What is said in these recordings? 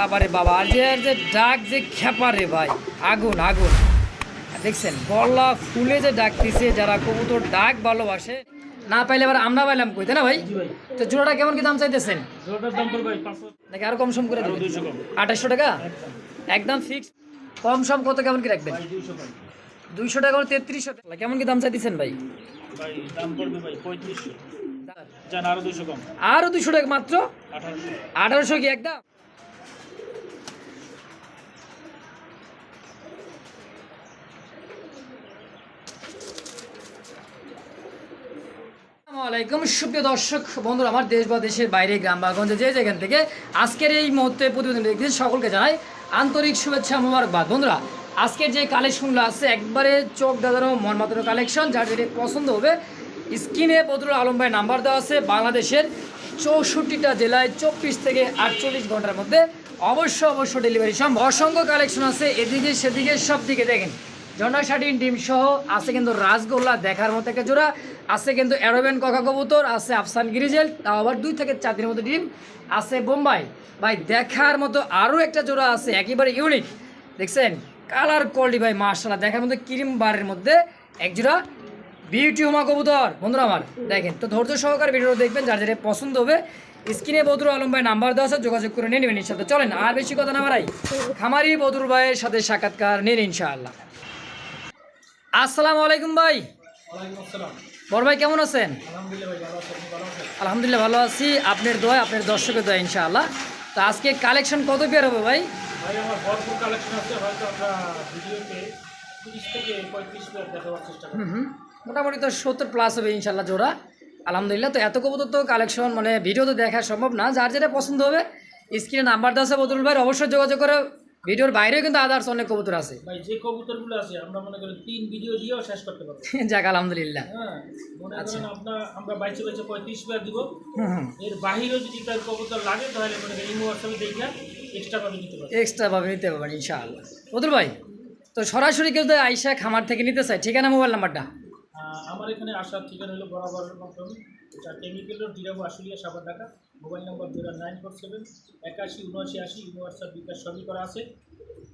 বাবারে বাবা আর যে আর যে ডাক যে খেপা রে ভাই আগুন আগুন। দেখছেন গলা ফুলে যে ডাকতেছে যারা কবুতর ডাক ভালোবাসে। না পাইলে এবার আমরা পাইলাম কই তাই না ভাই? তো জোড়াটা কেমন কি দাম চাইতেছেন? নাকি আরও কম সম করে দেবেন? কম। আঠাশশো টাকা? একদম ফিক্স কম সম কত কেমন কি রাখবেন? দুইশো টাকা করে তেত্রিশশো টাকা। কেমন কি দাম চাইতেছেন ভাই? আরও দুইশো কম। আরও দুইশো টাকা মাত্র? আঠারোশো কি একদম? আসসালামাইকুম সুপ্রিয় দর্শক, বন্ধুরা, আমার দেশ বা দেশের বাইরে, গ্রাম বা গঞ্জে যে যেখান থেকে আজকের এই মুহূর্তে প্রতিবেদন দেখতেছেন সকলকে জানাই আন্তরিক শুভেচ্ছা, মোবারকবাদ। বন্ধুরা, আজকের যে কালেকশনগুলো আছে, একবারে চোখ দাদানো মন মাতানো কালেকশন যার যেটা পছন্দ হবে, স্ক্রিনে বদরুল আলম ভাই নাম্বার দেওয়া আছে, বাংলাদেশের চৌষট্টিটা জেলায় চব্বিশ থেকে আটচল্লিশ ঘণ্টার মধ্যে অবশ্য অবশ্য ডেলিভারি সম্ভব। অসংখ্য কালেকশন আছে, এদিকে সেদিকে সব দিকে দেখেন। শাটিন ডিম সহ আছে কিন্তু রাসগোল্লা দেখার মতো একটা জোড়া, আছে কিন্তু অ্যারোবেন ককা কবুতর, আছে আফসান গিরিজেল, তাও আবার দুই থেকে চার দিনের মতো ডিম, আছে বোম্বাই। ভাই, দেখার মতো আরও একটা জোড়া আছে, একেবারে ইউনিক দেখছেন? কালার কোয়ালিটি ভাই মার্শাল্লাহ দেখার মতো ক্রিম বারের মধ্যে এক জোড়া বিউটি হোমা কবুতর। বন্ধুরা আমার, দেখেন, তো ধৈর্য সহকারে ভিডিওটা দেখবেন, যার যেটা পছন্দ হবে, স্ক্রিনে বদরুল আলম ভাই নাম্বার দেওয়া আছে, যোগাযোগ করে নিয়ে নেবেন সাথে চলেন, আর বেশি কথা না বাড়াই, খামারি বদরুল ভাইয়ের সাথে সাক্ষাৎকার নিন ইনশাআল্লাহ। আসসালামু আলাইকুম ভাই। বড় ভাই কেমন আছেন? আলহামদুলিল্লাহ ভালো আছি। আপনার দোয়া আপনার দর্শকের দোয়া ইনশাআল্লাহ। তো আজকে কালেকশন কত পেয়ার হবে ভাই? মোটামুটি তো সত্তর প্লাস হবে ইনশাল্লাহ জোড়া। আলহামদুলিল্লাহ তো এত কবুতর তো কালেকশন মানে ভিডিও তো দেখা সম্ভব না। যার যেটা পছন্দ হবে স্ক্রিনে নাম্বার দেওয়া আছে বদরুল ভাই অবশ্যই যোগাযোগ করে ভিডিওর বাইরেও কিন্তু আদার্স অনেক কবুতর আছে। ভাই যে কবুতরগুলো আছে আমরা মনে করি তিন ভিডিও দিয়েও শেষ করতে পারব। যাক আলহামদুলিল্লাহ। হ্যাঁ মনে করেন আপনার আমরা বাইচে বাইচে পঁয়ত্রিশ বার দিব। এর বাহিরেও যদি তার কবুতর লাগে তাহলে মনে করেন ইমো হোয়াটসঅ্যাপে দেখে এক্সট্রা ভাবে দিতে পারব। এক্সট্রা ভাবে নিতে পারবেন ইনশাআল্লাহ। বদরুল ভাই তো সরাসরি কেউ তো আইসা খামার থেকে নিতে চাই ঠিকানা মোবাইল নাম্বারটা আমার এখানে আসার ঠিকানা হলো বরাবরের মতন যা chemical road ডিরাবো Ashulia Savar Dhaka mobile number zero nine four seven একাশি উনআশি আশি হোয়াটসঅ্যাপ বিকাশ সবই করা আছে।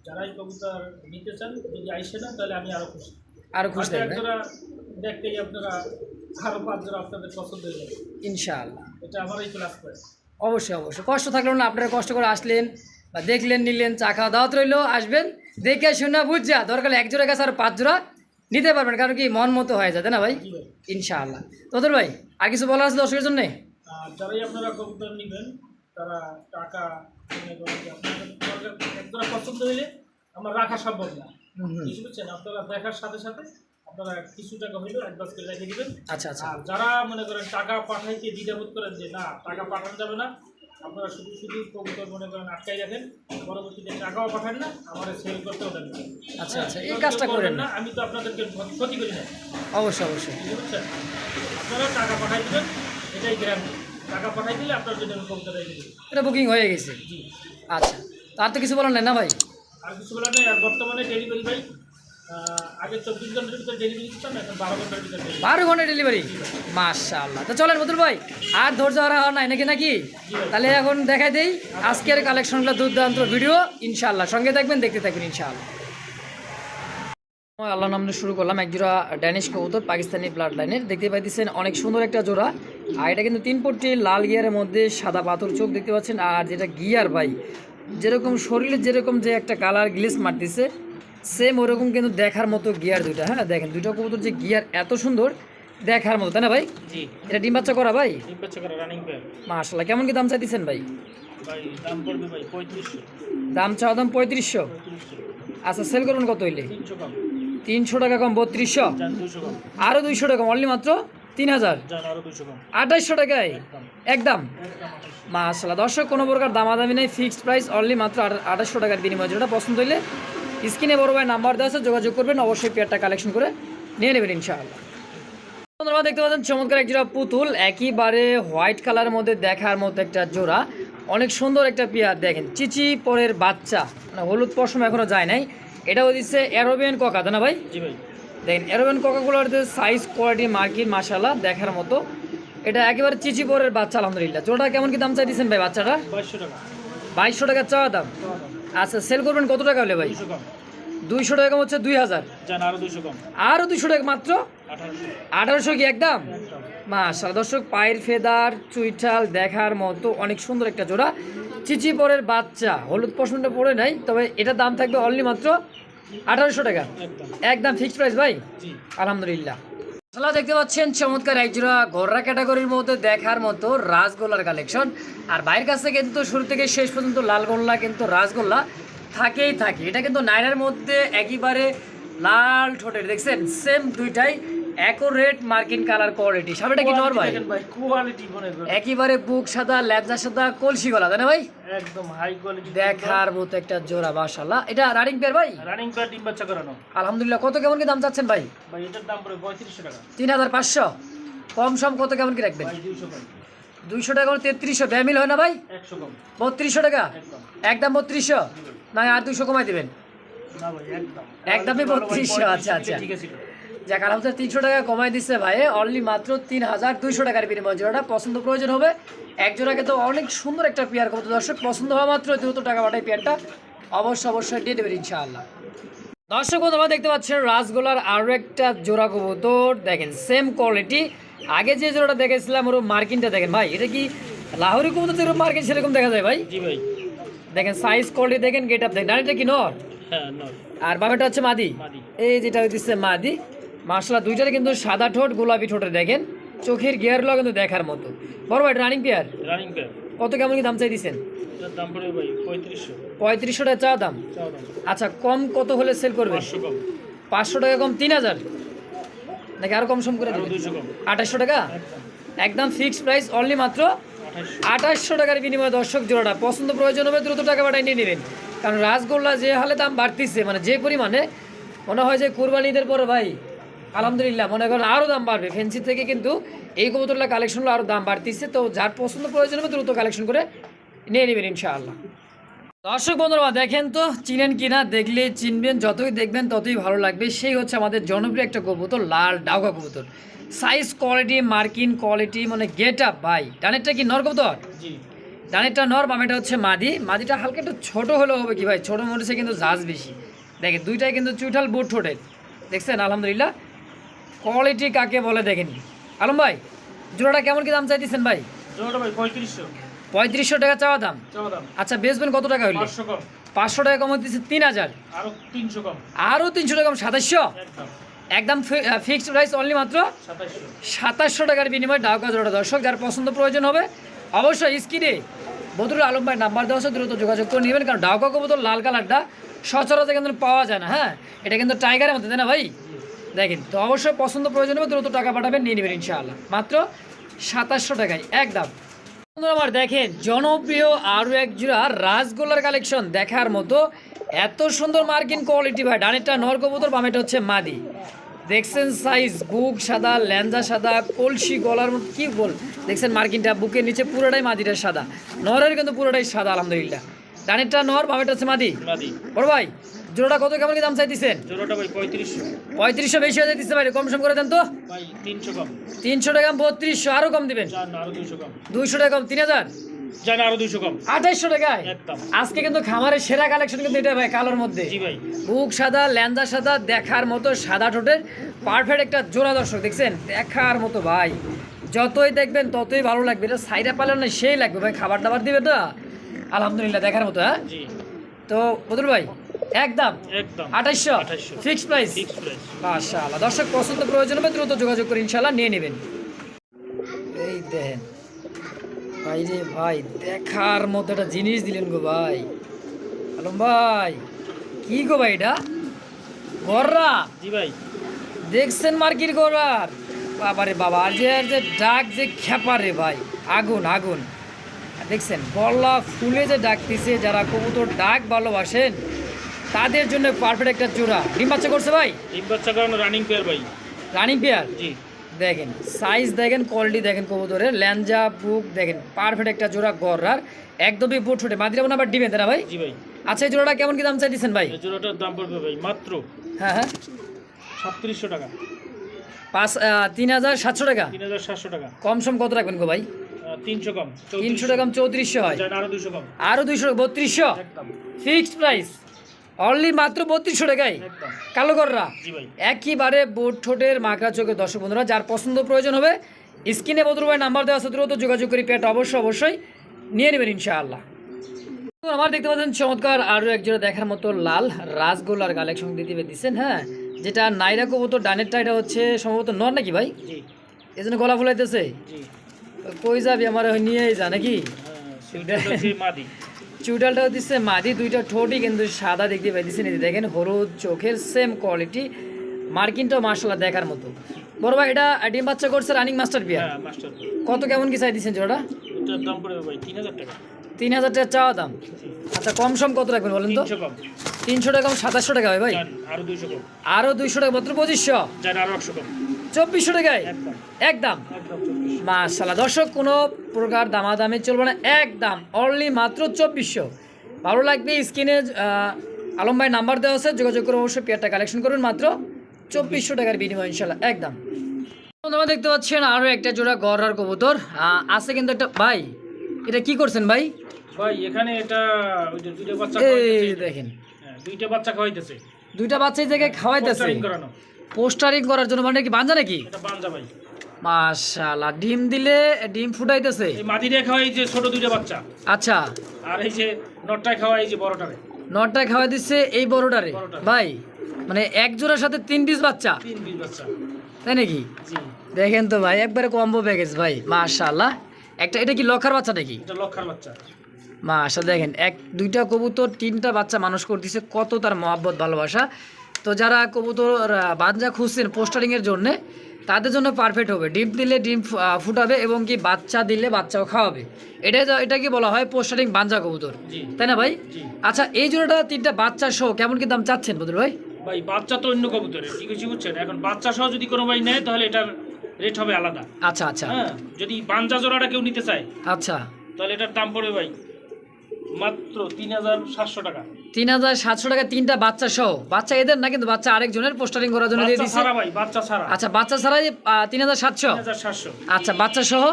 যারাই কবুতর নিতে চান যদি আইসে না তাহলে আমি আরও খুশি। আরও খুশি একজোড়া দেখতেই আপনারা আরও পাঁচ জোড়া আপনাদের পছন্দ হয়ে যাবে। ইনশাআল্লাহ। এটা আমারই ক্লাস পয়েন্ট অবশ্যই অবশ্যই। কষ্ট থাকল না আপনারা কষ্ট করে আসলেন বা দেখলেন নিলেন চা খাওয়া দাওয়াত রইল আসবেন। দেখে শুনে বুঝছা দরকার হলে এক জোড়া গাছ আর পাঁচ জোড়া নিতে পারবেন কারণ কি মন মতো হয়ে যাবে না ভাই? ইনশাআল্লাহ। তোদের ভাই আর কিছু বলার আছে দর্শকের জন্য? যারাই আপনারা কবুতর নেবেন তারা টাকা পছন্দ হইলে আমার রাখা সম্ভব না। বুঝতে পারছেন? আপনারা দেখার সাথে সাথে আপনারা কিছু টাকা হইলেও অ্যাডভান্স করে রেখে দিবেন। আচ্ছা আচ্ছা। আর যারা মনে করেন টাকা পাঠাইতে দ্বিধাবোধ করেন যে না টাকা পাঠানো যাবে না আপনারা শুধু শুধু কবুতর মনে করেন আটকাই রাখেন পরবর্তীতে টাকাও পাঠান না আমার সেল করতেও দেন না। আচ্ছা, আচ্ছা, এই কাজটা কেউ করেন না। আমি তো আপনাদেরকে ক্ষতি করি না। অবশ্যই অবশ্যই। আপনারা টাকা পাঠাই দেবেন এটাই গ্যারান্টি টাকা পাঠাই দিলে আপনার জন্য আমি কবুতর এটা বুকিং হয়ে গেছে। জি। আচ্ছা তার তো কিছু বলার নেই না ভাই? আর কিছু বলার নেই আর বর্তমানে ডেলিভারি ভাই আগে চব্বিশ ঘণ্টার ভিতরে ডেলিভারি দিতাম এখন বারো ঘণ্টার ভিতরে বারো ঘণ্টা ডেলিভারি মাশাআল্লাহ। তো চলেন বদুল ভাই আর ধৈর্য হারা হওয়ার নাই নাকি নাকি? তাহলে এখন দেখাই দেই আজকের কালেকশনগুলো দুর্দান্ত ভিডিও ইনশাআল্লাহ। সঙ্গে থাকবেন দেখতে থাকবেন ইনশাআল্লাহ। আল্লাহ নামে শুরু করলাম এক জোড়া ড্যানিশ কবুতর পাকিস্তানি ব্লাড লাইনের দেখতে পাইতেছেন অনেক সুন্দর একটা জোড়া। আর এটা কিন্তু তিন পট্টি লাল গিয়ারের মধ্যে সাদা পাথর চোখ দেখতে পাচ্ছেন। আর যেটা গিয়ার ভাই যেরকম শরীরে যেরকম যে একটা কালার গ্লিস মারতেছে সেম ওরকম কিন্তু দেখার মতো গিয়ার দুইটা হ্যাঁ? দেখেন দুইটা কবুতর যে গিয়ার এত সুন্দর দেখার মতো তাই না ভাই? জি। এটা ডিম বাচ্চা করা ভাই? তিন বাচ্চা করা রানিং পেয়ার মাশাল্লাহ কেমন কি দাম চাইতেছেন ভাই? ভাই দাম ভাই পঁয়ত্রিশশো। দাম চাওয়া দাম পঁয়ত্রিশশো? পঁয়ত্রিশশো। আচ্ছা সেল করুন কত হইলে? তিনশো কম। তিনশো টাকা কম বত্রিশশো? যান দুশো কম। আরও দুইশো টাকা অনলি মাত্র তিন হাজার? যান আরও দুশো কম। আঠাইশশো টাকায়? একদম। মাসাল্লাহ দর্শক কোনো প্রকার দামাদামি নেই ফিক্সড প্রাইস অনলি মাত্র আঠাশশো টাকার বিনিময়। যেটা পছন্দ হইলে স্ক্রিনে বড় ভাই নাম্বার দেওয়া আছে যোগাযোগ করবেন অবশ্যই পেয়ারটা কালেকশন করে নিয়ে নেবেন ইনশাআল্লাহ। বন্ধুরা দেখতে পাচ্ছেন চমৎকার এক জোড়া পুতুল একইবারে হোয়াইট কালারের মধ্যে দেখার মতো একটা জোড়া। অনেক সুন্দর একটা পেয়ার দেখেন চিচি পরের বাচ্চা মানে হলুদ পশম এখনও যায় নাই। এটাও দিচ্ছে অ্যারোবিয়ান ককা তাই না ভাই? জি ভাই। দেখেন অ্যারোবিয়ান ককাগুলোর সাইজ কোয়ালিটি মার্কিট মাসাল্লাহ দেখার মতো। এটা একেবারে চিচি পরের বাচ্চা আলহামদুলিল্লাহ। জোড়া কেমন কি দাম চাইতেছেন ভাই বাচ্চাটা বাইশশো টাকা। বাইশশো টাকা চাওয়া দাম। আচ্ছা সেল করবেন কত টাকা হলে ভাই? দুইশো টাকা হচ্ছে দুই হাজার। আরও দুশো টাকা মাত্র? আঠারোশো। কি একদম? মাশাল দর্শক পায়ের ফেদার চুইঠাল দেখার মতো অনেক সুন্দর একটা জোড়া। চিচি পরের বাচ্চা হলুদ পশমটা পরে নাই তবে এটার দাম থাকবে অনলি মাত্র আঠারোশো টাকা। একদম। ফিক্সড প্রাইস ভাই? আলহামদুলিল্লাহ। আসলে দেখতে পাচ্ছেন চমৎকার একজোড়া গররা ক্যাটাগরির মধ্যে দেখার মতো রাজগোল্লার কালেকশন। আর বাইরের কাছে কিন্তু শুরু থেকে শেষ পর্যন্ত লালগোল্লা কিন্তু রাজগোল্লা থাকেই থাকে। এটা কিন্তু নাইনের মধ্যে একেবারে লাল ঠোঁটের, দেখছেন? সেম দুইটাই রেট মার্কিন কালার কোয়ালিটি। সামনেটা কি নর ভাই কোয়ালিটি মনে করেন একেবারে বুক সাদা ল্যাবজা সাদা কলসি গলা তাই না ভাই? একদম হাই কোয়ালিটি দেখার মতো একটা জোড়া মাশাল্লাহ এটা রানিং পেয়ার ভাই? রানিং প্যাড ডিম বাচ্চা করানো। আলহামদুলিল্লাহ কত কেমন কি দাম চাচ্ছেন ভাই? ভাই এটার দাম পড়ে পঁয়ত্রিশশো টাকা। তিন হাজার পাঁচশো। কম সম কত কেমন কি রাখবেন? ভাই দুইশো কম। দুইশো টাকা তেত্রিশশো। ব্যামিল হয় না ভাই? বত্রিশশো টাকা? একদম। বত্রিশশো? না আর দুইশো কমাই দিবেন। না ভাই একদম। একদমই বত্রিশশো, আচ্ছা, আচ্ছা। ঠিক আছে হচ্ছে তিনশো টাকা কমাই দিচ্ছে ভাই। অনলি মাত্র তিন হাজার দুইশো টাকার বিনিময় জোড়াটা পছন্দ প্রয়োজন হবে। এক জোড়াকে তো অনেক সুন্দর একটা পেয়ার করতে দর্শক পছন্দ হওয়া মাত্র দ্রুত টাকা পাঠায় পেয়ারটা অবশ্যই অবশ্যই দিয়ে দেবেন ইনশাআল্লাহ। দর্শক আমরা দেখতে পাচ্ছেন রাসগোলার আরও একটা জোড়া কবুতর। দেখেন সেম কোয়ালিটি আগে যে জোড়াটা দেখেছিলাম ওর মার্কিনটা দেখেন ভাই এটা কি লাহোরি কবুতর যেরকম মার্কিন সেরকম দেখা যায় ভাই? জি ভাই। দেখেন সাইজ কোয়ালিটি দেখেন গেট আপ দেখেন। ডানিটা কি নর? হ্যাঁ আর বামেটা হচ্ছে মাদি। এই যেটা হইতেছে মাদি। মাসলা দুইটারে কিন্তু সাদা ঠোঁট গোলাপি ঠোঁটে দেখেন। চোখের গিয়ার গিয়ারগুলো কিন্তু দেখার মতো। বড় ভাই রানিং পেয়ার রানিং প্যাড কত কেমন কি দাম চাই দিচ্ছেন পঁয়ত্রিশশো। টাকা চা দাম? আচ্ছা কম কত হলে সেল করবে পাঁচশো টাকা কম তিন হাজার? নাকি আরও কম সম করে কম। আঠাশশো টাকা? একদম। ফিক্সড প্রাইস অনলি মাত্র আঠাশশো। টাকার বিনিময়ে দর্শক জোড়াটা। পছন্দ প্রয়োজন হবে দ্রুত টাকা পাঠাই নিয়ে নেবেন। কারণ রাসগোল্লা যে হালে দাম বাড়তিছে মানে যে পরিমাণে মনে হয় যে কোরবানিদের পরে ভাই আলহামদুলিল্লাহ মনে করেন আরও দাম বাড়বে। ফেন্সি থেকে কিন্তু এই কবুতরলা কালেকশনগুলো আরও দাম বাড়তিছে। তো যার পছন্দ প্রয়োজন হবে দ্রুত কালেকশন করে নিয়ে নেবেন ইনশাআল্লাহ। দর্শক বন্ধুরা দেখেন তো চিনেন কিনা দেখলে চিনবেন যতই দেখবেন ততই ভালো লাগবে। সেই হচ্ছে আমাদের জনপ্রিয় একটা কবুতর লাল ডাউকা কবুতর। সাইজ কোয়ালিটি মার্কিন কোয়ালিটি মানে গেট আপ ভাই। ডানেরটা কি নর কবুতর? ডানেরটা নর বামেটা হচ্ছে মাদি। মাদিটা হালকা একটু ছোটো হলেও হবে কি ভাই? ছোটো মরিচে কিন্তু জাজ বেশি। দেখেন দুইটাই কিন্তু চুইঠাল বুট ঠোঁটের। দেখছেন? আলহামদুলিল্লাহ। কোয়ালিটি কাকে বলে দেখেনি? আলম ভাই জোড়াটা কেমন কি দাম চাইতেছেন ভাই? জোড়াটা ভাই পঁয়ত্রিশশো। পঁয়ত্রিশশো টাকা চাওয়া দাম? আচ্ছা বেচবেন কত টাকা হইল? পাঁচশো টাকা কম হইতেছে তিন হাজার। আরও তিনশো টাকা কম সাতাশশো? একদম। ফিক্সড প্রাইস অনলি মাত্র? সাতাশশো। টাকার বিনিময়ে ডাউকা জোড়া দর্শক যার পছন্দ প্রয়োজন হবে অবশ্যই স্ক্রিনে বদরুল আলম ভাই নাম্বার দেওয়া দ্রুত যোগাযোগ করে নেবেন। কারণ ডাউকা কবুতর লাল কালারটা সচরাচর কিন্তু পাওয়া যায় না হ্যাঁ? এটা কিন্তু টাইগারের মধ্যে তাই না ভাই? দেখেন তো অবশ্যই পছন্দ প্রয়োজন হবে দ্রুত টাকা পাঠাবেন নিয়ে নেবেন ইনশাআল্লাহ। মাত্র সাতাশশো টাকায় একদম। আমার দেখেন জনপ্রিয় আরও এক জোড়া রাসগোল্লার কালেকশন দেখার মতো এত সুন্দর মার্কিন কোয়ালিটি ভাই ডানেরটা নর কবুতর বামেটা হচ্ছে মাদি। দেখছেন সাইজ বুক সাদা ল্যাঞ্জা সাদা কলসি গলার মতো কি বল? দেখছেন মার্কিনটা বুকের নিচে পুরোটাই মাদিটা সাদা। নরের কিন্তু পুরোটাই সাদা আলহামদুলিল্লাহ। ডানেরটা নর বামেটা হচ্ছে মাদি। মাদি। বড় ভাই জোড়াটা কত কেমন কি দাম চাইতেছেন? জোড়াটা ভাই পঁয়ত্রিশশো। পঁয়ত্রিশশো বেশি হয়ে যাইতেছে ভাই কম সম করে দেন তো। ভাই তিনশো কম। তিনশো টাকা বত্রিশশো আরও কম দিবেন। না আরও দুইশো কম। দুইশো টাকা কম তিন হাজার? জান আরও দুইশো কম। আঠাইশশো টাকায়? একদম। আজকে কিন্তু খামারের সেরা কালেকশন কিন্তু এটা ভাই কালোর মধ্যে। জি ভাই। বুক সাদা ল্যাঞ্জা সাদা দেখার মতো সাদা ঠোঁটের পারফেক্ট একটা জোড়া দর্শক দেখছেন? দেখার মতো ভাই। যতই দেখবেন ততই ভালো লাগবে। এটা সাইডে পালে না সেই লাগবে ভাই খাবার দাবার দিবে তো? আলহামদুলিল্লাহ দেখার মতো হ্যাঁ? জি। তো বদুল ভাই একদম। একদম। আঠাইশশো। 2800 ফিক্স প্রাইস মাশাআল্লাহ। দর্শক পছন্দ প্রয়োজন হবে দ্রুত যোগাযোগ করে ইনশাআল্লাহ নিয়ে নেবেন। এই দেখেন। ভাই রে ভাই দেখার মতো একটা জিনিস দিলেন গো ভাই। আলম ভাই কি গো ভাই এটা? গররা? জি ভাই। দেখছেন মার্কির গরার? বাবারে বাবা আর যে আর যে ডাক যে খেপারে ভাই। আগুন আগুন। দেখছেন গলা ফুলে যে ডাকতেছে যারা কবুতর ডাক ভালোবাসেন তাদের জন্য পারফেক্ট একটা জোড়া ডিম বাচ্চা করছে ভাই? ডিম বাচ্চা করানো রানিং পেয়ার ভাই। রানিং পেয়ার জি। দেখেন সাইজ দেখেন কোয়ালিটি দেখেন কবুতরের। ল্যাঞ্জা বুক দেখেন পারফেক্ট একটা জোড়া গররার। একদমই বুট ফুটে মাদিরা মনে আবার ডিমে তারা ভাই? জি ভাই। আচ্ছা এই জোড়াটা কেমন কি দাম চাইতেছেন ভাই? এই জোড়াটার দাম পড়বে ভাই মাত্র হ্যাঁ হ্যাঁ। সাতত্রিশশো টাকা। পাঁচ তিন হাজার সাতশো টাকা? তিন হাজার সাতশো টাকা। কম সম কত রাখবেন গো ভাই? তিনশো কম তিনশো টাকা চৌত্রিশশো। হয়। যান আরও দুশো কম। আরও দুইশো বত্রিশশো? একদম। ফিক্সড প্রাইস অনলি মাত্র বত্রিশশো টাকায়। কালো কররা একইবারে বোট ঠোঁটের মাকড়া চোখে দর্শক বন্ধুরা যার পছন্দ প্রয়োজন হবে স্ক্রিনে বদরু ভাই নাম্বার দেওয়া আছে তো যোগাযোগ করি পেট অবশ্যই অবশ্যই নিয়ে নেবেন ইনশাআল্লাহ। আমার দেখতে পাচ্ছেন চমৎকার আরও একজোড়া দেখার মতো লাল রাসগোল্লার কালেকশন দিতে দিচ্ছেন হ্যাঁ? যেটা নাইরা কবুতর ডানেরটা এটা হচ্ছে সম্ভবত নর নাকি ভাই? এই জন্য গলা ফুলাইতেছে? কই যাবি আমার নিয়েই যা নাকি? হচ্ছে চুডালটাও দিচ্ছে মাদি দুইটা ঠোঁটই কিন্তু সাদা দেখতে পাইতেছেন এই দেখেন হলুদ চোখের সেম কোয়ালিটি মার্কিনটাও মার্শাল্লাহ দেখার মতো। বড় ভাই এটা ডিম বাচ্চা করছে রানিং মাস্টার বিয়ার কত কেমন কি চাই দিচ্ছেন জোড়া দাম পড়বে ভাই তিন হাজার টাকা। তিন হাজার টাকা চাওয়া দাম। আচ্ছা কম সম কত রাখবেন বলেন তো? তিনশো টাকা সাতাশশো টাকা হয় ভাই? আরও দুইশো আরও দুইশো টাকা মাত্র পঁচিশশো? আরও একশো চব্বিশশো টাকায়? একদম। মাশাল্লাহ দর্শক কোনো প্রকার দামাদামি চলবে না। একদম। অনলি মাত্র চব্বিশশো। ভালো লাগবে স্ক্রিনে আলম ভাই নাম্বার দেওয়া আছে। যোগাযোগ করে অবশ্যই পেয়ারটা কালেকশন করবেন মাত্র চব্বিশশো টাকার বিনিময় ইনশাল্লাহ একদম। তোমরা দেখতে পাচ্ছেন আরও একটা জোড়া গড়ার কবুতর। আছে কিন্তু একটা ভাই এটা কি করছেন ভাই? ভাই এখানে এটা দুইটা বাচ্চা এই দেখেন। হ্যাঁ, দুইটা বাচ্চা খাওয়াইতেছে। দুইটা বাচ্চা এই জায়গায় খাওয়াইতেছে পোস্টারিং করার জন্য মানে কি বাঞ্জা নাকি? এটা মাশাল্লাহ ডিম দিলে ডিম ফুটাইতেছে। এই মাদিরে খাওয়াই যে ছোট দুইটা বাচ্চা। আচ্ছা। আর এই যে নটটায় খাওয়াই যে বড়টারে। নটা খাওয়া দিচ্ছে এই বড়টারে। ভাই মানে এক জোড়ার সাথে তিন পিস বাচ্চা? তিন বিশ বাচ্চা। তাই নাকি? জি। দেখেন তো ভাই একবারে কম্বো প্যাকেজ ভাই মাশাল্লাহ একটা এটা কি লক্ষার বাচ্চা নাকি? এটা লক্ষার বাচ্চা। মাশাল দেখেন এক দুইটা কবুতর তিনটা বাচ্চা মানুষ করতেছে। কত তার মহাব্বত ভালোবাসা। তো যারা কবুতর বাচ্চা খুঁজছেন পোস্টারিংয়ের জন্য তাদের জন্য পারফেক্ট হবে। ডিম দিলে ডিম ফুটাবে এবং কি বাচ্চা দিলে বাচ্চাও খাওয়াবে। এটা এটা কি বলা হয় পোস্টারিং বাঞ্জা কবুতর? তাই না ভাই? আচ্ছা এই জোড়াটা তিনটা বাচ্চা সহ কেমন কি দাম চাচ্ছেন বদল ভাই? ভাই বাচ্চা তো অন্য কবুতরের ঠিক আছে বুঝছেন? এখন বাচ্চা সহ যদি কোনো ভাই নেয় তাহলে এটার রেট হবে আলাদা। আচ্ছা আচ্ছা। হ্যাঁ যদি বাঞ্জা জোড়াটা কেউ নিতে চায় আচ্ছা। তাহলে এটার দাম পড়বে ভাই মাত্র তিন হাজার সাতশো টাকা। তিন হাজার সাতশো টাকা তিনটা বাচ্চা সহ। বাচ্চা এদের না কিন্তু বাচ্চা আরেকজনের পোস্টারিং করার জন্য দিয়ে দিচ্ছে ভাই বাচ্চা ছাড়া। আচ্ছা বাচ্চা ছাড়াই তিন হাজার সাতশো? সাতশো। আচ্ছা বাচ্চা সহ?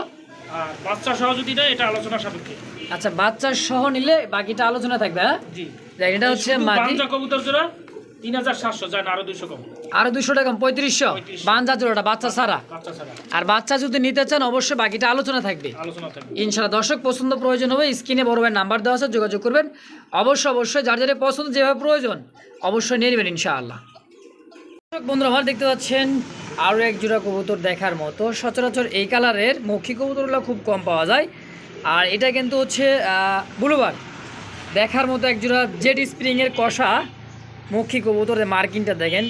আর বাচ্চা সহ যদি এটা আলোচনা সাপেক্ষে। আচ্ছা বাচ্চা সহ নিলে বাকিটা আলোচনা থাকবে হ্যাঁ? জি। এটা হচ্ছে শুধু কবুতর জোড়া তিন হাজার সাতশো যান আরও দুশো কম। আরও দুশো টাকা পঁয়ত্রিশশো? 3500 বাঞ্জা জোড়াটা বাচ্চা ছাড়া। আর বাচ্চা যদি নিতে চান অবশ্যই বাকিটা আলোচনা থাকবে। ইনশাল্লাহ দর্শক পছন্দ প্রয়োজন হবে স্ক্রিনে বড় নাম্বার দেওয়া আছে যোগাযোগ করবেন। অবশ্যই অবশ্যই যার যার পছন্দ যেভাবে প্রয়োজন অবশ্যই নিয়ে নেবেন ইনশাআল্লাহ। দর্শক বন্ধুরা আমার দেখতে পাচ্ছেন আরও এক জোড়া কবুতর দেখার মতো। সচরাচর এই কালারের মৌখিক কবুতরগুলো খুব কম পাওয়া যায়। আর এটা কিন্তু হচ্ছে ব্লুবার। দেখার মতো এক জোড়া জেড স্প্রিংয়ের কষা। মৌখিক কবুতরের মার্কিনটা দেখেন।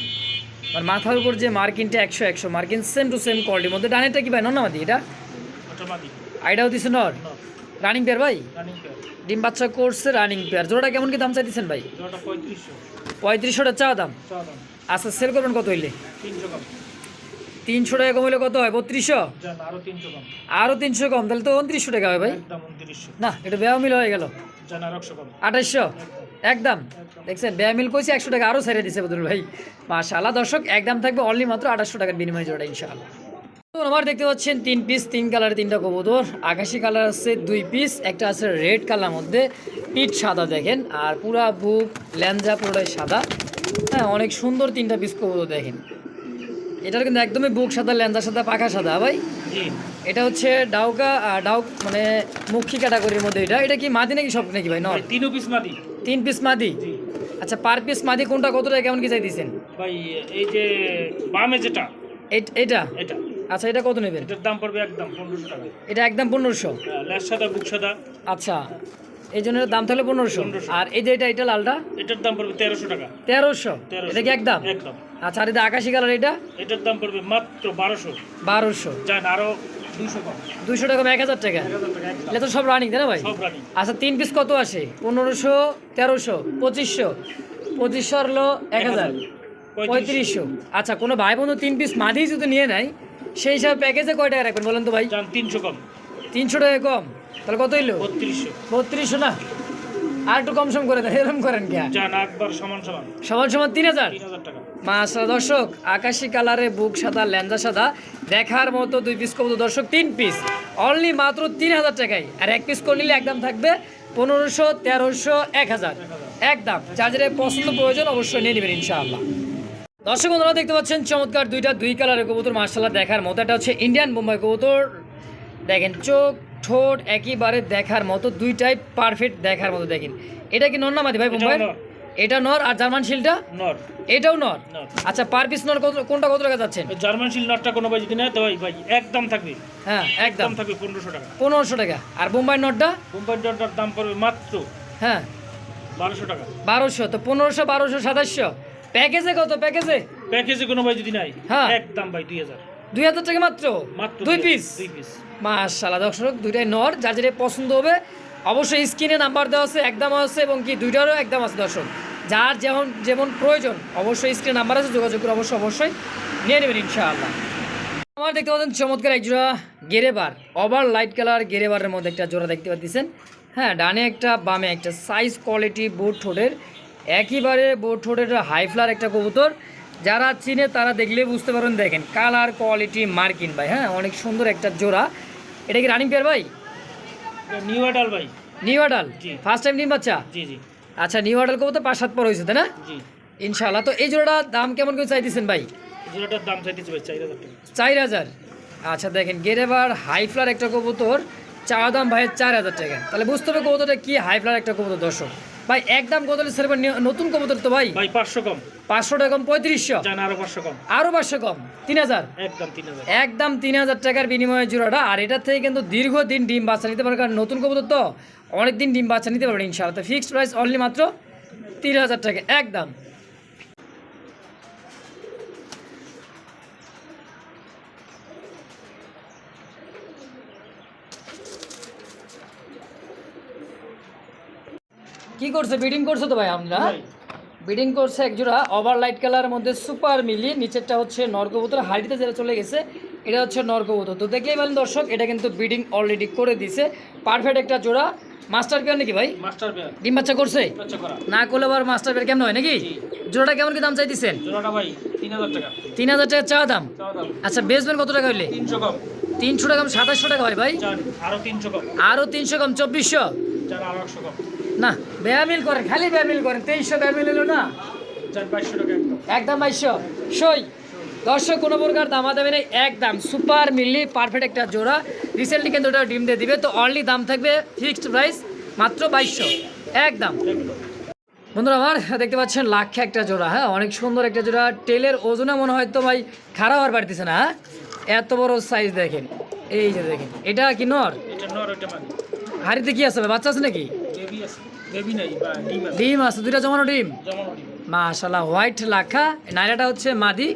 আর মাথার উপর যে মার্কিনটা একশো একশো মার্কিন সেম টু সেম কোয়ালিটির মধ্যে। ডানেরটা কি ভাই? নন্নামাদি এটা? আইডাও দিছে নর? রানিং পেয়ার ভাই? ডিম বাচ্চা করছে রানিং পেয়ার জোড়াটা কেমন কি দাম চাইতেছেন ভাই? ওটা পঁয়ত্রিশশো। পঁয়ত্রিশশো টাকা চা দাম। আচ্ছা সেল করবেন কত হইলে? তিনশো টাকা কম হইলে কত হয়? বত্রিশশো? আরও তিনশো কম। আরও তিনশো কম তাহলে তো উনত্রিশশো টাকা হয় ভাই। না এটা বেয়া মিল হয়ে গেল। যান একদম। দেখছেন ব্যায়ামিল মিল কইছে একশো টাকা আরও ছেড়ে দিছে বদুল ভাই। মাশাল্লাহ দর্শক, একদম থাকবে অনলি মাত্র আঠাশশো টাকার বিনিময় জোড়া ইনশাআল্লাহ। তো আমার দেখতে পাচ্ছেন, তিন পিস তিন কালার তিনটা কবুতর। আকাশি কালার আছে দুই পিস একটা আছে রেড কালার মধ্যে। পিঠ সাদা দেখেন, আর পুরা বুক ল্যাঞ্জা পুরোটাই সাদা। হ্যাঁ অনেক সুন্দর তিনটা পিস কবুতর দেখেন। এটার কিন্তু একদমই বুক সাদা ল্যাঞ্জা সাদা পাখা সাদা ভাই। এটা হচ্ছে ডাউকা ডাউক মানে মুখী ক্যাটাগরির মধ্যে এটা। এটা কি মাদি নাকি সব নাকি ভাই? ভাই তিনও পিস মাদি। তিন পিস মাদি? আচ্ছা পার পিস মাদি কোনটা কত টাকা কেমন কি চাই দিয়েছেন ভাই এই যে বামে যেটা এইটা এটা? আচ্ছা এটা কত নেবেন? এটার দাম পড়বে একদম পনেরোশো টাকা। এটা একদম পনেরোশো? হ্যাঁ, ল্যাস সাদা বুক সাদা। আচ্ছা এই জন্য দাম তাহলে পনেরোশো। 1500 আর এই যে এটা এটা লালটা? এটার দাম পড়বে তেরোশো টাকা। তেরোশো। এটা কি একদম? একদম। আচ্ছা আর এটা আকাশি কালার এটা? এটার দাম পড়বে মাত্র বারোশো। বারোশো। যান আরও দুইশো টাকা এক হাজার টাকা? টাকা এটা তো সব রানিং তাই না ভাই? আচ্ছা তিন পিস কত আসে? পনেরোশো তেরোশো পঁচিশশো। পঁচিশশো হলো এক হাজার। পঁয়ত্রিশশো। আচ্ছা কোনো ভাই বন্ধু তিন পিস মাঝেই যদি নিয়ে নেয় সেই হিসাবে প্যাকেজে কয় টাকা রাখবেন বলেন তো ভাই? তিনশো কম। তিনশো টাকা কম। তাহলে কত হইল? বত্রিশশো। বত্রিশশো না? আর একটু কম সম করে দেন এরকম করেন কি? সমান সমান। সমান সমান তিন হাজার? তিন হাজার টাকা। মাসা দর্শক আকাশি কালারে বুক সাদা ল্যাঞ্জা সাদা দেখার মতো দুই পিস কবুতর। দর্শক তিন পিস অনলি মাত্র তিন হাজার টাকায়। আর এক পিস করে নিলে একদম থাকবে পনেরোশো তেরোশো এক হাজার। একদম। যেটা পছন্দ প্রয়োজন অবশ্যই নিয়ে নেবেন ইনশাআল্লাহ। দর্শক বন্ধুরা দেখতে পাচ্ছেন চমৎকার দুইটা দুই কালারের কবুতর মার্শাল্লাহ দেখার মতো। এটা হচ্ছে ইন্ডিয়ান বোম্বাই কবুতর। দেখেন চোখ ঠোঁট একইবারে দেখার মতো দুইটাই পারফেক্ট দেখার মতো দেখেন। এটা কি নর না মাদি ভাই বোম্বাই নর। এটা নর আর জার্মান শিলটা? নর। এটাও নর? আচ্ছা পার পিস নর কোনটা কত টাকা যাচ্ছেন ওই জার্মান শিল নটটা কোনো ভাই যদি নেয় তো ভাই ভাই একদম থাকবে। হ্যাঁ একদম। থাকবে পনেরোশো টাকা। পনেরোশো টাকা। আর বোম্বাই নটটা বোম্বাই নটটার দাম পড়বে মাত্র হ্যাঁ। বারোশো টাকা। বারোশো তো পনেরোশো বারোশো সাতাশশো। প্যাকেজে কত? প্যাকেজে প্যাকেজে কোনো ভাই যদি নাই। হ্যাঁ। একদম ভাই দুই হাজার। দুই হাজার টাকা মাত্র? মাত্র দুই পিস দুই পিস মাশাল্লাহ দর্শক দুইটাই নর যার যেটা পছন্দ হবে অবশ্যই স্ক্রিনে নাম্বার দেওয়া আছে একদম আছে এবং কি দুইটারও একদম আছে, দর্শক। যার যেমন যেমন প্রয়োজন, অবশ্যই স্ক্রিনে নাম্বার আছে, যোগাযোগ করে অবশ্যই অবশ্যই নিয়ে নেবেন ইনশাআল্লাহ। আমার দেখতে পাচ্ছেন চমৎকার এক জোড়া গেরেবার, ওভার লাইট কালার গেরেবারের মধ্যে একটা জোড়া দেখতে পাচ্ছেন। হ্যাঁ ডানে একটা, বামে একটা সাইজ কোয়ালিটি বোট ঠোঁটের একইবারে বোট ঠোঁটের হাই ফ্লার একটা কবুতর। যারা চিনে তারা দেখলে বুঝতে পারেন দেখেন, কালার কোয়ালিটি মার্কিন ভাই হ্যাঁ অনেক সুন্দর একটা জোড়া। এটা কি রানিং পেয়ার ভাই? নিউ আডাল ভাই। New adult? ফার্স্ট টাইম ডিম বাচ্চা? জি জি। আচ্ছা নিউ পাঁচ সাত পর হয়েছে তাই না? জি। ইনশাআল্লাহ। তো এই জোড়াটা দাম কেমন করে চাইতেছেন ভাই? জোড়াটার দাম চাইতেছি ভাই চার হাজার চার হাজার। আচ্ছা দেখেন গেরেবার হাই ফ্লার একটা কবুতর চা দাম ভাইয়ের চার হাজার টাকা। তাহলে বুঝতে হবে কবুতরটা কি হাই ফ্লার একটা কবুতর দর্শক। ভাই একদম কত সেরকম নতুন কবুতর তো ভাই। ভাই পাঁচশো কম। পাঁচশো টাকা কম পঁয়ত্রিশশো? জান আরও পাঁচশো কম। আরও 500 কম তিন হাজার? একদম তিন হাজার। একদম তিন হাজার টাকার বিনিময়ে জোড়াটা। আর এটা থেকে কিন্তু দীর্ঘ দিন ডিম বাচ্চা নিতে পারবে কারণ নতুন কবুতর তো অনেক দিন ডিম বাচ্চা নিতে পারবে ইনশাআল্লাহ। তো ফিক্সড প্রাইস অনলি মাত্র তিন হাজার টাকা একদম কি করছে? বিডিং করছে তো ভাই আমরা? বিডিং করছে এক জোড়া ওভার লাইট কালারের মধ্যে সুপার মিলি নিচেরটা হচ্ছে নরকবুতর হাড়িতে যেটা চলে গেছে এটা হচ্ছে নরকবুতর। তো দেখলেই বলেন দর্শক এটা কিন্তু বিডিং অলরেডি করে দিছে। পারফেক্ট একটা জোড়া। মাস্টার পেয়ার নাকি ভাই? মাস্টার পেয়ার ডিম বাচ্চা করছে? না করলে আবার মাস্টার পেয়ার কেমন হয় নাকি? জোড়াটা কেমন কি দাম চাইতেছেন? জোড়াটা ভাই তিন হাজার টাকা। চাওয়া দাম? আচ্ছা বেসবেন কত টাকা হইলে? তিনশো কম। টাকা সাতাশশো টাকা হয় ভাই। আরও তিনশো কম। আরও তিনশো কম চব্বিশশো? আরও কম। না বেয়ামিল করেন খালি বেয়ামিল করেন তেইশশো বেয়ামিল এলো না? একদম। বাইশশো। সই। দর্শক কোনো প্রকার দামা দেবে নেই একদম সুপার মিলি পারফেক্ট একটা জোড়া। রিসেন্টলি কিন্তু ওটা ডিম দিয়ে দিবে তো অনলি দাম থাকবে ফিক্সড প্রাইস মাত্র বাইশশো। একদম বন্ধুরা আমার দেখতে পাচ্ছেন লাখে একটা জোড়া হ্যাঁ? অনেক সুন্দর একটা জোড়া। টেলের ওজনে মনে হয় তো ভাই খারাপ আর বাড়তেছে না হ্যাঁ? এত বড় সাইজ দেখেন। এই যে দেখেন এটা কি নর? হাড়িতে কি আছে বাচ্চা আছে নাকি? ডিম আছে। দুইটা জমানো ডিম? মাশাল্লাহ হোয়াইট লাখা। নাইরাটা হচ্ছে মাদি।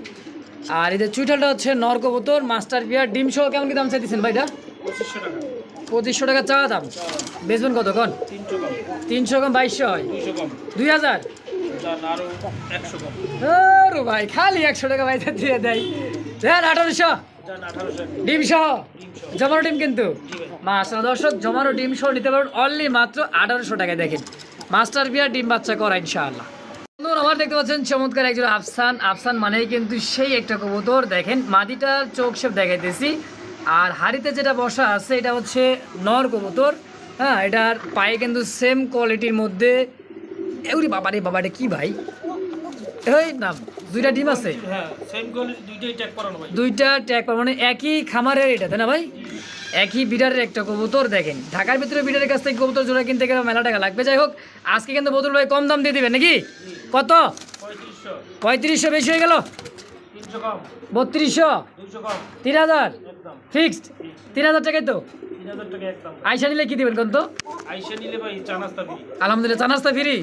আর যে চুইঠালটা হচ্ছে নর কবুতর মাস্টার বিয়ার ডিম সহ কেমন কি দাম চাইতেছেন ভাইটা? পঁচিশশো টাকা। চাওয়া দাম। বেচবেন কত কন তিনশো কম। বাইশশো হয়। দুই হাজার? ভাই খালি একশো টাকা বাইতে দিয়ে দেয়। আঠারোশো। ডিম ডিম কিন্তু? মাস্টার ডিম নিতে অনলি মাত্র আঠারোশো দেখেন মাস্টার ডিম বাচ্চা চমৎকার একজন আফসান। আফসান কিন্তু সেই একটা কবুতর। দেখেন মাদিটার চোখ শেপ দেখাইতেছি। আর হাড়িতে যেটা বসা আছে, এটা হচ্ছে নর কবুতর। হ্যাঁ এটার পায়ে কিন্তু সেম কোয়ালিটির মধ্যে। বাবারে বাবারে, কি ভাই? এই না দুইটা ডিম আছে। হ্যাঁ দুইটা ট্যাগ মানে একই খামারের এটা তাই না ভাই? একই বিডারের একটা কবুতর দেখেন। ঢাকার ভিতরে বিডারের কাছ থেকে কবুতর জোড়া কিনতে গেলে মেলা টাকা লাগবে। যাই হোক আজকে কিন্তু বদল ভাই কম দাম দিয়ে দিবেন নাকি? কত? পঁয়ত্রিশশো। বেশি হয়ে গেল? বত্রিশশো? তিন হাজার? ফিক্সড? তিন হাজার টাকাই তো। আইসা নিলে কি দিবেন কোন তো? চা নাস্তা আলহামদুলিল্লাহ চানাস্তা ফিরি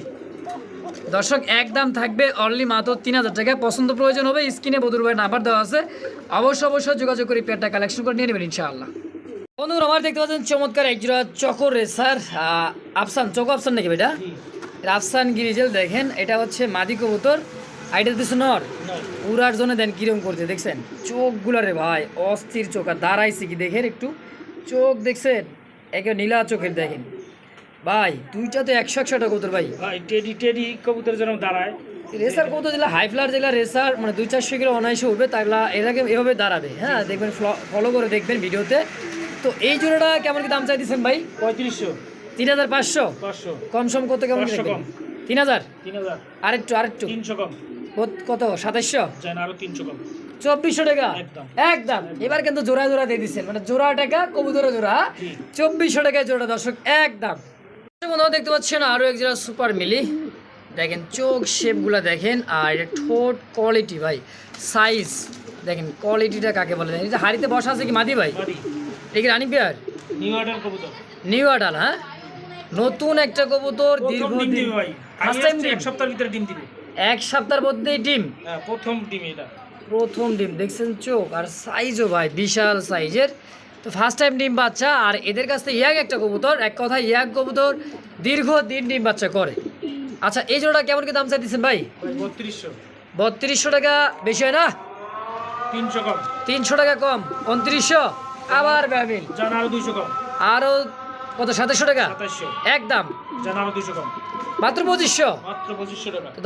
দর্শক একদম থাকবে অনলি মাত্র তিন হাজার টাকা। পছন্দ প্রয়োজন হবে, স্ক্রিনে বদুর ভাই নাম্বার দেওয়া আছে। অবশ্যই অবশ্যই যোগাযোগ করে পেয়ারটা কালেকশন করে নিয়ে নেবেন, ইনশাআল্লাহ। বন্ধুরা, আমার দেখতে পাচ্ছেন চমৎকার একজোড়া চকর রেসার আফসান, চকো আফসান নাকি বেটা আফসান গিরিজেল, দেখেন, এটা হচ্ছে মাদি কবুতর। আইটা দিচ্ছে নর। উড়ার জন্য দেন কিরম করছে, দেখছেন? চোখগুলো রে ভাই, অস্থির চোখ। আর দাঁড়াইছে কি দেখেন একটু? চোখ দেখছেন? একে নীলা চোখের, দেখেন। ভাই দুইটা তো একশো একশো টাকা কবুতর ভাই। ভাই টেডি টেডি কবুতর যেন দাঁড়ায়। রেসার কবুতর যেগুলো হাই ফ্লার যেগুলো রেসার মানে দুই চারশো কিলো অনায়াসে উঠবে তাগুলা এটাকে এভাবে দাঁড়াবে। হ্যাঁ দেখবেন ফলো করে দেখবেন ভিডিওতে। তো এই জোড়াটা কেমন কি দাম চাই দিচ্ছেন ভাই? পঁয়ত্রিশশো। তিন হাজার পাঁচশো? পাঁচশো। কম সম কত কেমন কি 500 দেখবেন? কম। তিন হাজার? তিন হাজার। আরেকটু আরেকটু। তিনশো কম। কত- কত? যেন আরও তিনশো কম। চব্বিশশো টাকা? একদম। এবার কিন্তু জোড়া জোড়া দিয়ে দিচ্ছেন। মানে জোড়া টাকা কবুতরের জোড়া। চব্বিশশো টাকায় জোড়া দর্শক একদম। দেখতে পাচ্ছেন আরও এক জোড়া সুপার মিলি। দেখেন চোখ শেপগুলো দেখেন আর এটা ঠোঁট কোয়ালিটি ভাই। সাইজ দেখেন কোয়ালিটিটা কাকে বলে দেখেন এই যে হাড়িতে বসা আছে কি মাদি ভাই? এটা কি রানি পেয়ার? নিউ অর্ডার কবুতর। নিউ আডাল হ্যাঁ? নতুন একটা কবুতর দীর্ঘদিন time Highest এক সপ্তাহের ভিতরে ডিম দিবে। এক সপ্তাহের মধ্যেই ডিম? হ্যাঁ প্রথম ডিম এটা। প্রথম ডিম দেখছেন চোখ? আর সাইজও ভাই বিশাল সাইজের তো ফার্স্ট টাইম ডিম বাচ্চা আর এদের কাছ থেকে ইয়াক একটা কবুতর এক কথা ইয়াক কবুতর দীর্ঘ দিন ডিম বাচ্চা করে। আচ্ছা এই জোড়া কেমন কি দাম চাইতেছেন ভাই? ভাই বত্রিশশো। বত্রিশশো টাকা বেশি হয় না? তিনশো কম। তিনশো টাকা কম উনত্রিশশো? আবার ব্যাবিল। আরও কত সাতাশশো টাকা? একদম দুইশো কম। মাত্র পঁচিশশো?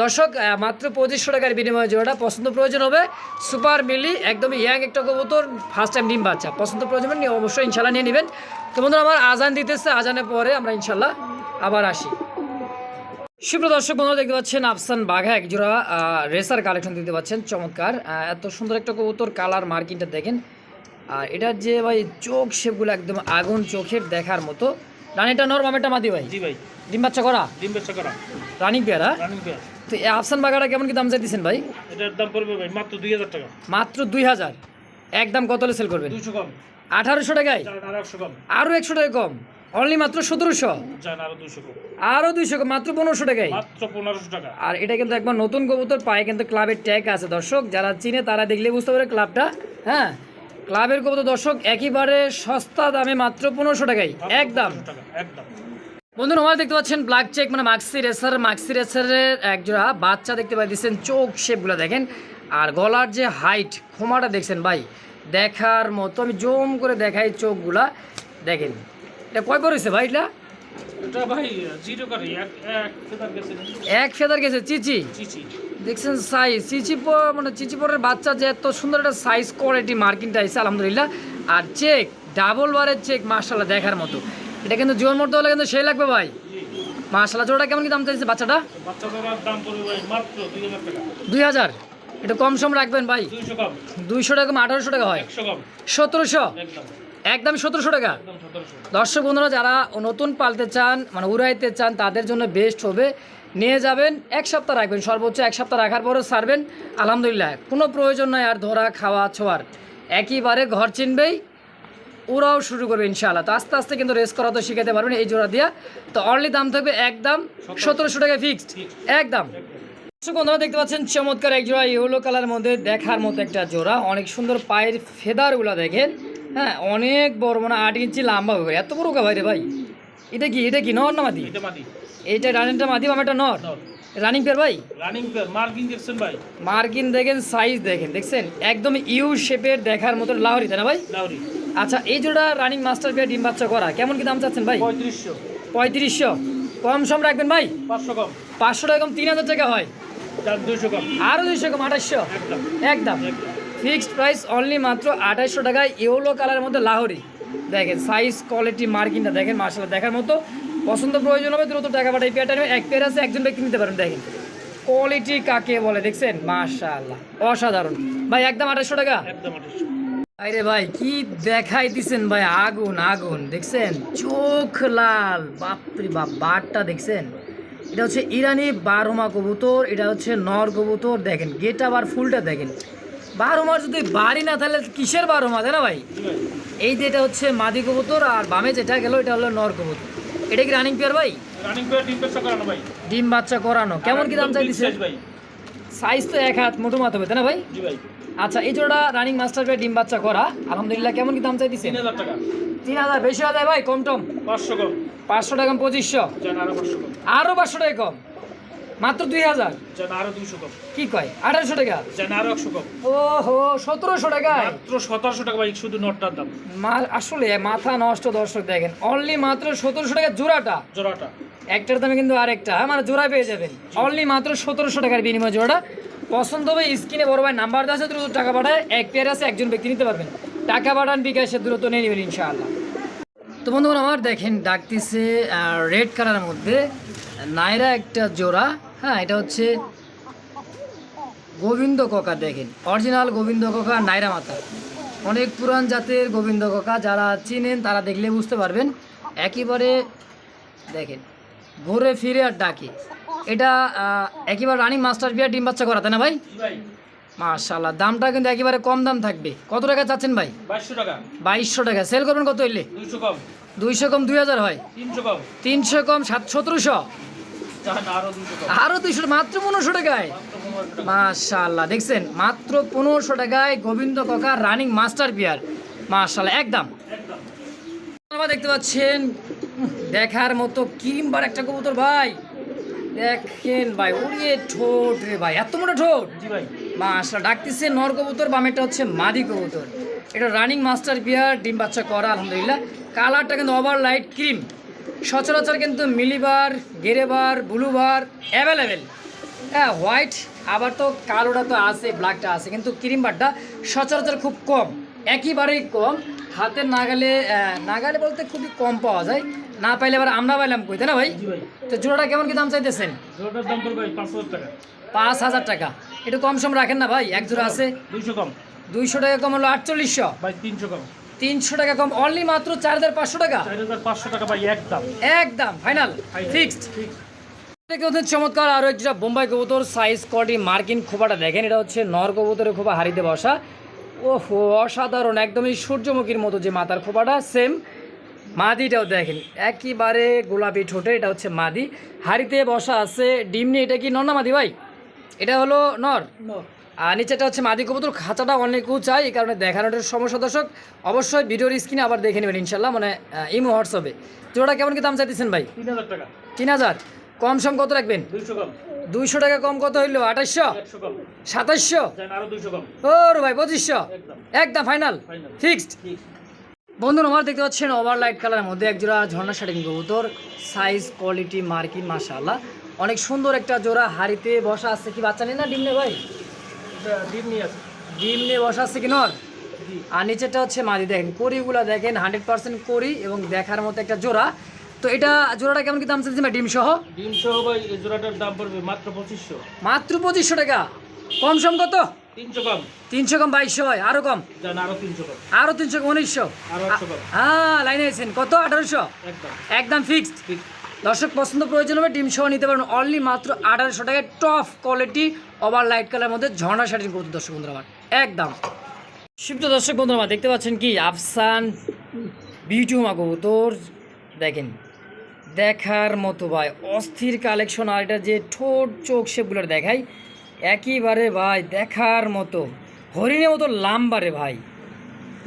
দর্শক মাত্র পঁচিশশো টাকার বিনিময়ে জোড়াটা পছন্দ প্রয়োজন হবে। সুপার মিলি একদমই ইয়াং একটা কবুতর ফার্স্ট টাইম ডিম বাচ্চা। পছন্দ প্রয়োজন নিয়ে অবশ্যই ইনশাল্লাহ নিয়ে নেবেন। তো বন্ধুরা আমার আজান দিতেছে আজানের পরে আমরা ইনশাল্লাহ আবার আসি। সুপ্র দর্শক বন্ধুরা দেখতে পাচ্ছেন আফসান বাঘা এক জোড়া রেসার কালেকশন দিতে পাচ্ছেন চমৎকার। এত সুন্দর একটা কবুতর কালার মার্কিংটা দেখেন। আর এটার যে ভাই চোখ শেপগুলো একদম আগুন চোখের দেখার মতো। রানিটা নর মামেটা মাদি ভাই। জি ভাই। ডিম বাচ্চা করা? ডিম বেচা করা। রানিং পেয়ারা রানিং পেয়ার। তো এই আফসান বাঘাটা কেমন কি দাম চাইতেছেন ভাই? এটার দাম পড়বে ভাই মাত্র দুই হাজার টাকা। মাত্র দুই হাজার। একদম কত হলে সেল করবেন? দুইশো কম। আঠারোশো টাকায়? আরও একশো টাকা কম। অনলি মাত্র সতেরোশো? আরও দুইশো মাত্র পনেরোশো টাকায়? মাত্র পনেরোশো টাকা। আর এটা কিন্তু একবার নতুন কবুতর পায় কিন্তু ক্লাবের ট্যাগ আছে দর্শক। যারা চিনে তারা দেখলে বুঝতে পারে ক্লাবটা হ্যাঁ? ক্লাবের কবুতর দর্শক একইবারে সস্তা দামে মাত্র পনেরোশো টাকাই একদম। 1500 টাকা একদম বন্ধুরা আমার দেখতে পাচ্ছেন ব্ল্যাক চেক মানে মাক্সি রেসার মাক্সি রেসারের একজোড়া বাচ্চা দেখতে পাইতেছেন চোখ শেপগুলো দেখেন। আর গলার যে হাইট ক্ষমাটা দেখছেন ভাই, দেখার মতো, আমি জম করে দেখাই চোখগুলা। দেখেন, এটা কয় করেছে ভাই এটা? এটা ভাই জিরো করে এক ফেদার গেছে এক ফেদার গেছে চিচি চিচি দেখছেন সাইজ চিচি মানে চিচি পরের বাচ্চা যে এত সুন্দর একটা সাইজ কোয়ালিটি মার্কিংটা আছে আলহামদুলিল্লাহ। আর চেক ডাবল বারের চেক মার্শাল্লাহ দেখার মতো। এটা কিন্তু জীবন মরতে হলে কিন্তু সেই লাগবে ভাই। মার্শাল্লাহ জোড়া কেমন কি দাম চাইছে বাচ্চাটা? দুই হাজার এটা কম সম রাখবেন ভাই। দুইশো টাকা আঠারোশো টাকা হয়। সতেরোশো? একদম সতেরোশো টাকা। দর্শক বন্ধুরা, যারা নতুন পালতে চান মানে উড়াইতে চান, তাদের জন্য বেস্ট হবে। নিয়ে যাবেন, এক সপ্তাহ রাখবেন, সর্বোচ্চ এক সপ্তাহ রাখার পরও সারবেন আলহামদুলিল্লাহ, কোনো প্রয়োজন নয় আর ধরা, খাওয়া, ছোঁয়ার। একইবারে ঘর চিনবেই ওরাও শুরু করবে ইনশাআল্লাহ। তো আস্তে আস্তে কিন্তু রেস করা তো শিখাতে পারবেন এই জোড়া দিয়া। তো অনলি দাম থাকবে একদম সতেরোশো টাকা ফিক্সড একদম। দর্শক বন্ধুরা, দেখতে পাচ্ছেন, চমৎকার এক জোড়া ইয়েলো কালার মধ্যে দেখার মতো একটা জোড়া। অনেক সুন্দর পায়ের ফেদারগুলো দেখেন। হ্যাঁ অনেক বড় মানে আট ইঞ্চি লম্বা হবে। এত বড় কা ভাই রে ভাই। এটা কি এটা কি নর না মাদি? এইটা রানিংটা মাদি একটা নর। রানিং পেয়ার ভাই? রানিং পেয়ার মার্কিং দেখছেন ভাই। মার্কিন দেখেন সাইজ দেখেন দেখছেন? একদম ইউ শেপের দেখার মতো লাহরি তাই না ভাই? লাউরি আচ্ছা এই জোড়া রানিং মাস্টার পেয়ার ডিম বাচ্চা করা কেমন কি দাম চাচ্ছেন ভাই? পঁয়ত্রিশশো। পঁয়ত্রিশশো। কম সম রাখবেন ভাই? পাঁচশো কম। পাঁচশো টাকা কম তিন হাজার টাকা হয়। দুইশো কম। আরও দুইশো কম আঠাশশো একদম। একদম। ফিক্সড প্রাইস অনলি মাত্র আঠাইশশো টাকায় ইয়েলো কালারের মধ্যে লাহোরি। দেখেন সাইজ কোয়ালিটি মার্কিংটা দেখেন মার্শাল দেখার মতো। পছন্দ প্রয়োজন হবে দ্রুত টাকা পাঠাই। পেয়ারটা এক পেয়ার আছে একজন ব্যক্তি নিতে পারেন দেখেন। কোয়ালিটি কাকে বলে দেখছেন? মাশাআল্লাহ অসাধারণ। ভাই একদম আঠাইশশো টাকা? আরে ভাই কি দেখাই দিছেন ভাই? আগুন আগুন দেখছেন? চোখ লাল বাপরে বাপ বারটা দেখছেন? এটা হচ্ছে ইরানি বারোমা কবুতর এটা হচ্ছে নর কবুতর দেখেন। গেট আবার ফুলটা দেখেন। বারোমার যদি বাড়ি না তাহলে কিসের বারোমা তাই না ভাই? এই যে এটা হচ্ছে মাদি কবুতর আর বামে যেটা গেল এটা হলো নর কবুতর। এটা কি রানিং পেয়ার ভাই? ডিম ভাই। বাচ্চা করানো। কেমন কি দাম চাই দিচ্ছে সাইজ তো এক হাত মোটো মাত হবে তাই না ভাই? আচ্ছা এই জোড়া রানিং মাস্টার পেয়ার ডিম বাচ্চা করা। আলহামদুলিল্লাহ কেমন কি দাম চাই দিচ্ছে তিন হাজার বেশি হাজার ভাই কম টম? পাঁচশো কম। পাঁচশো টাকা পঁচিশশো। আরও পাঁচশো টাকা কম? মাত্র দুই হাজার? আরও দুইশো কম। কি কয়? আঠারোশো টাকা? আরও একশো কম। ও হো সতেরোশো মাত্র সতেরোশো টাকা ভাই শুধু নটটার দাম। আসলে মাথা নষ্ট দর্শক দেখেন অনলি মাত্র সতেরোশো টাকা জোড়াটা। জোড়াটা। একটার দামে কিন্তু আরেকটা মানে জোড়া পেয়ে যাবেন। অনলি মাত্র সতেরোশো টাকার বিনিময় জোড়াটা। পছন্দ হবে স্ক্রিনে বড় ভাই নাম্বার দেওয়া আছে দ্রুত টাকা পাঠায়। এক পেয়ার আছে একজন ব্যক্তি নিতে পারবেন। টাকা পাঠান বিকাশে দ্রুত নিয়ে নেবেন ইনশাআল্লাহ। তো বন্ধুগণ আমার দেখেন ডাকতেছে রেড কালারের মধ্যে নাইরা একটা জোড়া। হ্যাঁ এটা হচ্ছে গোবিন্দ কাকা দেখেন। অরিজিনাল গোবিন্দ কাকা নাইরা মাতা অনেক পুরান জাতের গোবিন্দ কাকা যারা চিনেন তারা দেখলে বুঝতে পারবেন। একেবারে দেখেন ঘুরে ফিরে আর ডাকে। এটা একেবারে রানিং মাস্টার বিয়ার ডিম বাচ্চা করাতে না ভাই? মাশাল্লাহ দামটা কিন্তু একেবারে কম দাম থাকবে। কত টাকা চাচ্ছেন ভাই? বাইশশো টাকা। বাইশশো টাকা। সেল করবেন কত এলে দুইশো কম। দুইশো কম দুই হাজার হয়। তিনশো কম। তিনশো কম সাত সতেরোশো। আরও দুইশো মাত্র পনেরোশো টাকায়? টাকা। মাশাল্লাহ দেখছেন মাত্র পনেরোশো টাকায় গোবিন্দ কাকা রানিং মাস্টার বিয়ার মাশাল্লাহ একদম। আপনারা দেখতে পাচ্ছেন দেখার মতো কিংবার একটা কবুতর ভাই। দেখেন ভাই উড়িয়ে ঠোঁট রে ভাই এত মোটা ঠোঁট। মাশাল ডাকতেছে নর কবুতর বামেটা হচ্ছে মাদি কবুতর। এটা রানিং মাস্টার বিয়ার ডিম বাচ্চা করা আলহামদুলিল্লাহ। কালারটা কিন্তু ওভার লাইট ক্রিম। সচরাচর কিন্তু মিলিবার গেরেবার ব্লুবার অ্যাভেলেবেল হ্যাঁ হোয়াইট আবার তো কালোটা তো আছে ব্ল্যাকটা আছে কিন্তু ক্রিম বারটা সচরাচর খুব কম একেবারেই কম। হাতের নাগালে নাগালে বলতে খুবই কম পাওয়া যায়। না পাইলে এবার আমরা পাইলাম কই তাই না ভাই? তো জোড়াটা কেমন কি দাম চাইতেছেন? পাঁচ হাজার টাকা। একটু কম সম রাখেন না ভাই এক জোড়া আছে। দুইশো কম। দুইশো টাকা কম হলো আটচল্লিশশো। ভাই তিনশো কম। তিনশো টাকা কম অনলি মাত্র চার হাজার পাঁচশো টাকা। পাঁচশো টাকা ভাই একদম। একদম ফাইনাল ফিক্সড হচ্ছে চমৎকার? আরও একটা বোম্বাই কবুতর সাইজ কোয়ালিটি মার্কিন খোপাটা দেখেন এটা হচ্ছে নর কবুতরের খোপা হারিতে বসা। ওহো অসাধারণ একদমই সূর্যমুখীর মতো যে মাথার খোপাটা সেম মাদিটাও দেখেন একেবারে গোলাপি ঠোঁটে এটা হচ্ছে মাদি। হাড়িতে বসা আছে ডিম নিয়ে এটা কি নর না মাদি ভাই? এটা হলো নর। আর নিচেটা হচ্ছে মাদি কবুতর খাঁচাটা অনেক উঁচাই এই কারণে দেখানোর সমস্যা দর্শক। অবশ্যই ভিডিওর স্ক্রিনে আবার দেখে নেবেন ইনশাল্লাহ মানে ইমো হোয়াটসঅ্যাপে জোড়া কেমন কি দাম চাইতেছেন ভাই? তিন হাজার টাকা। তিন হাজার। কম সম কত রাখবেন? দুইশো টাকা কম কত হইল? আঠাশশো সাতাশশো ওর ভাই পঁচিশশো? একদম। ফাইনাল? ফিক্সড? বন্ধুরা আমার দেখতে পাচ্ছেন ওভার লাইট কালারের মধ্যে এক জোড়া ঝর্ণা শাটিং কবুতর। সাইজ কোয়ালিটি মার্কিন মাশাআল্লাহ। অনেক সুন্দর একটা জোড়া হাড়িতে বসা আছে কি বাচ্চা নেই না ডিম ভাই? ডিম নিয়ে আছে ডিম নিয়ে বসা আছে কি নর আর নিচেরটা হচ্ছে মাদি। দেখেন কড়িগুলা দেখেন হান্ড্রেড পার্সেন্ট কড়ি এবং দেখার মতো একটা জোড়া। তো এটা জোড়াটা কেমন কি দাম ভাই ডিম সহ? ডিম সহ ভাই জোড়াটার দাম পড়বে মাত্র পঁচিশশো। মাত্র পঁচিশশো টাকা। কম সম কত? তিনশো কম। তিনশো কম বাইশশো হয়। আরও কম? আরও তিনশো কম। তিনশো উনিশশো। আরও হ্যাঁ লাইনে আছেন। কত? আঠারোশো? একদম। ফিক্সড দর্শক পছন্দ প্রয়োজন হবে ডিম সহ নিতে পারেন অনলি মাত্র আঠারোশো টাকায় top quality over light colour মধ্যে ঝর্ণা শাড়ি করতে দর্শক বন্ধুরা আমার। একদম। শিবত দর্শক বন্ধুরা আমার দেখতে পাচ্ছেন কি? আফসান বিউটি হুমা তোর দেখেন দেখার মতো ভাই অস্থির কালেকশন আর এটা যে ঠোঁট চোখ সেগুলোর দেখাই একইবারে ভাই দেখার মতো। হরিণের মতো লাম্বারে ভাই।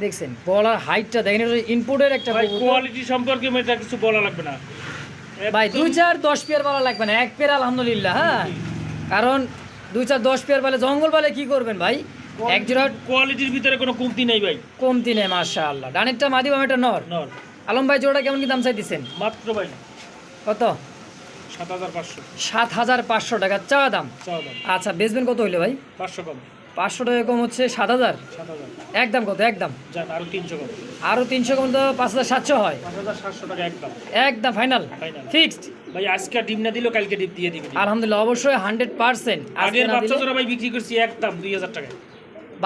দেখছেন বলার হাইটটা দেখেন ইনপুটের একটা কোয়ালিটি সম্পর্কে কিছু বলা লাগবে না। ভাই দুই চার দশ পেয়ার বলা লাগবে না এক পেয়ার আলহামদুলিল্লাহ হ্যাঁ। কারণ দুই চার দশ পেয়ার বলে জঙ্গল বলে কি করবেন ভাই? এক জোড়া কোয়ালিটির ভিতরে কোনো কমতি নেই ভাই। কমতি নেই মাশা আল্লাহ ডানেরটা মাদি বামেটা নর। নর। আলম ভাই জোড়া কেমন কি দাম চাইতেছেন? মাত্র ভাই। কত? সাত হাজার পাঁচশো। সাত হাজার পাঁচশো টাকা চাওয়া দাম। চাও দাম। আচ্ছা বেচবেন কত হইল ভাই? পাঁচশো কম। পাঁচশো টাকা কম হচ্ছে সাত হাজার? একদম কত একদম? আরও তিনশো কম। তিনশো কম তো পাঁচ হাজার সাতশো হয়। পাঁচ হাজার সাতশো টাকা একদম। একদম ফাইনাল। ফিক্সড। ভাই আজকে ডিম না দিলেও কালকে ডিম দিয়ে দিবে। আলহামদুলিল্লাহ অবশ্যই হান্ড্রেড পার্সেন্ট। আগের বাচ্চা ভাই বিক্রি করছি একদম দুই হাজার টাকায়।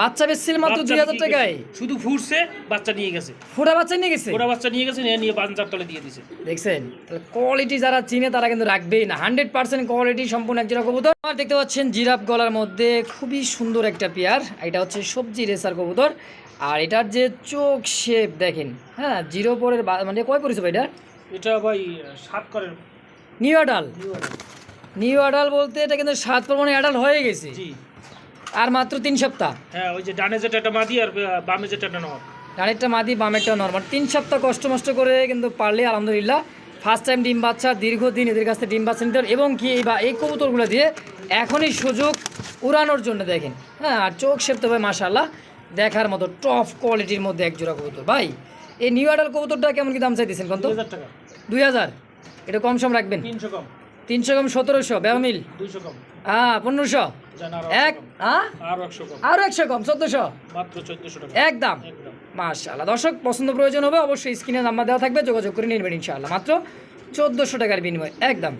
বাচ্চা বেচছিল মাত্র দুই হাজার টাকায়? শুধু ফুটছে বাচ্চা নিয়ে গেছে। ফোটা বাচ্চা নিয়ে গেছে? বাচ্চা নিয়ে গেছে নিয়ে নিয়ে পাঞ্জাব তলে দিয়ে দিছে। দেখছেন? তাহলে কোয়ালিটি যারা চিনে তারা কিন্তু রাখবেই না। হান্ড্রেড পার্সেন্ট কোয়ালিটি সম্পূর্ণ এক জোড়া কবুতর। আর দেখতে পাচ্ছেন জিরাফ গলার মধ্যে খুবই সুন্দর একটা পেয়ার। এটা হচ্ছে সবজি রেসার কবুতর। আর এটার যে চোখ শেপ দেখেন হ্যাঁ জিরো পরের মানে কয় পড়েছে ভাই এটা? এটা ভাই সাত করেন নিউ অ্যাডাল নিউ অ্যাডাল বলতে এটা কিন্তু সাত পর মানে অ্যাডাল হয়ে গেছে। জি। আর মাত্র তিন সপ্তাহ। হ্যাঁ ওই যে ডানে যেটা একটা মাদি আর বামে যেটা একটা নর ডানেরটা মাদি বামেরটা নর্মাল তিন সপ্তাহ কষ্ট মষ্ট করে কিন্তু পারলে আলহামদুলিল্লাহ ফার্স্ট টাইম ডিম বাচ্চা দীর্ঘদিন এদের কাছে ডিম বাচ্চা নিতে এবং কি এই বা এই কবুতরগুলো দিয়ে এখনই সুযোগ উড়ানোর জন্য দেখেন। হ্যাঁ আর চোখ সেপতে হবে মাশাল্লাহ দেখার মতো টপ কোয়ালিটির মধ্যে এক জোড়া কবুতর। ভাই এই নিউ আডাল কবুতরটা কেমন কি দাম চাইতেছেন কত দুই হাজার এটা কম সম রাখবেন? তিনশো কম। তিনশো কম সতেরোশো। ব্যামিল? দুইশো কম। হ্যাঁ পনেরোশো? এক আরও একশো কম। চোদ্দোশো? একদম। দর্শক পছন্দ প্রয়োজন হবে অবশ্যই স্ক্রিনে নাম্বার দেওয়া থাকবে যোগাযোগ করে নিনবেন ইনশাল্লাহ ইনশাআল্লাহ। মাত্র চোদ্দশো টাকার বিনিময়। একদম।